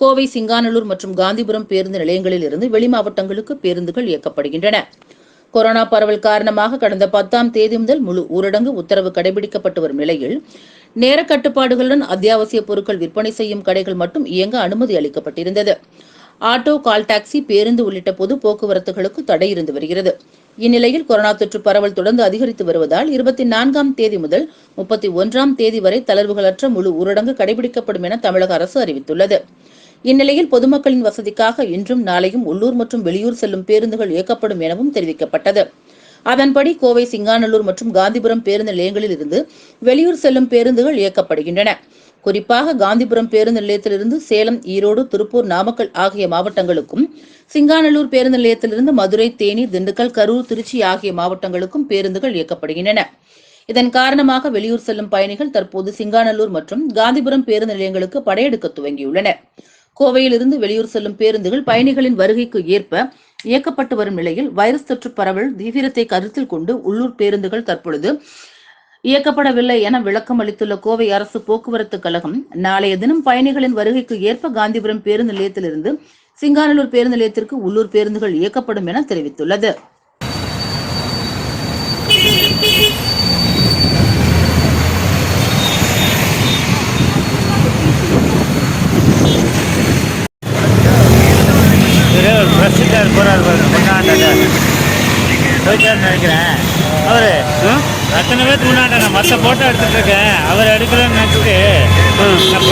கோவை சிங்காநல்லூர் மற்றும் காந்திபுரம் பேருந்து நிலையங்களில் இருந்து வெளி மாவட்டங்களுக்கு பேருந்துகள் இயக்கப்படுகின்றன. கொரோனா பரவல் காரணமாக கடந்த பத்தாம் தேதி முதல் முழு ஊரடங்கு உத்தரவு கடைபிடிக்கப்பட்டு வரும் நிலையில் நேர கட்டுப்பாடுகளுடன் அத்தியாவசிய பொருட்கள் விற்பனை செய்யும் கடைகள் மட்டும் இயங்க அனுமதி அளிக்கப்பட்டிருந்தது. ஆட்டோ கால் டாக்ஸி பேருந்து உள்ளிட்ட பொது போக்குவரத்துகளுக்கு தடை இருந்து வருகிறது. இந்நிலையில் கொரோனா தொற்று பரவல் தொடர்ந்து அதிகரித்து வருவதால் இருபத்தி நான்காம் தேதி முதல் முப்பத்தி ஒன்றாம் தேதி வரை தளர்வுகளற்ற முழு ஊரடங்கு கடைபிடிக்கப்படும் என தமிழக அரசு அறிவித்துள்ளது. இந்நிலையில் பொதுமக்களின் வசதிக்காக இன்றும் நாளையும் உள்ளூர் மற்றும் வெளியூர் செல்லும் பேருந்துகள் இயக்கப்படும் எனவும் தெரிவிக்கப்பட்டது. அதன்படி கோவை சிங்காநல்லூர் மற்றும் காந்திபுரம் பேருந்து நிலையங்களில் இருந்து வெளியூர் செல்லும் பேருந்துகள் இயக்கப்படுகின்றன. குறிப்பாக காந்திபுரம் பேருந்து நிலையத்திலிருந்து சேலம் ஈரோடு திருப்பூர் நாமக்கல் ஆகிய மாவட்டங்களுக்கும் சிங்காநல்லூர் பேருந்து நிலையத்திலிருந்து மதுரை தேனி திண்டுக்கல் கரூர் திருச்சி ஆகிய மாவட்டங்களுக்கும் பேருந்துகள் இயக்கப்படுகின்றன. இதன் காரணமாக வெளியூர் செல்லும் பயணிகள் தற்போது சிங்காநல்லூர் மற்றும் காந்திபுரம் பேருந்து நிலையங்களுக்கு படையெடுக்க துவங்கியுள்ளனர். கோவையிலிருந்து வெளியூர் செல்லும் பேருந்துகள் பயணிகளின் வருகைக்கு ஏற்ப இயக்கப்பட்டு வரும் நிலையில் வைரஸ் தொற்று பரவல் தீவிரத்தை கருத்தில் கொண்டு உள்ளூர் பேருந்துகள் தற்பொழுது இயக்கப்படவில்லை என விளக்கம் அளித்துள்ள கோவை அரசு போக்குவரத்து கழகம் நாளைய தினம் பயணிகளின் வருகைக்கு ஏற்ப காந்திபுரம் பேருந்து நிலையத்திலிருந்து சிங்காநல்லூர் பேருந்து நிலையத்திற்கு உள்ளூர் பேருந்துகள் இயக்கப்படும் என தெரிவித்துள்ளது. பாருங்க முன்னாண்ட போயிட்டாருன்னு நினைக்கிறேன். அவரு அத்தனை முன்னாண்ட நான் மற்ற போட்டோ எடுத்துட்டு இருக்கேன். அவர் எடுக்கலன்னு நினச்சிட்டு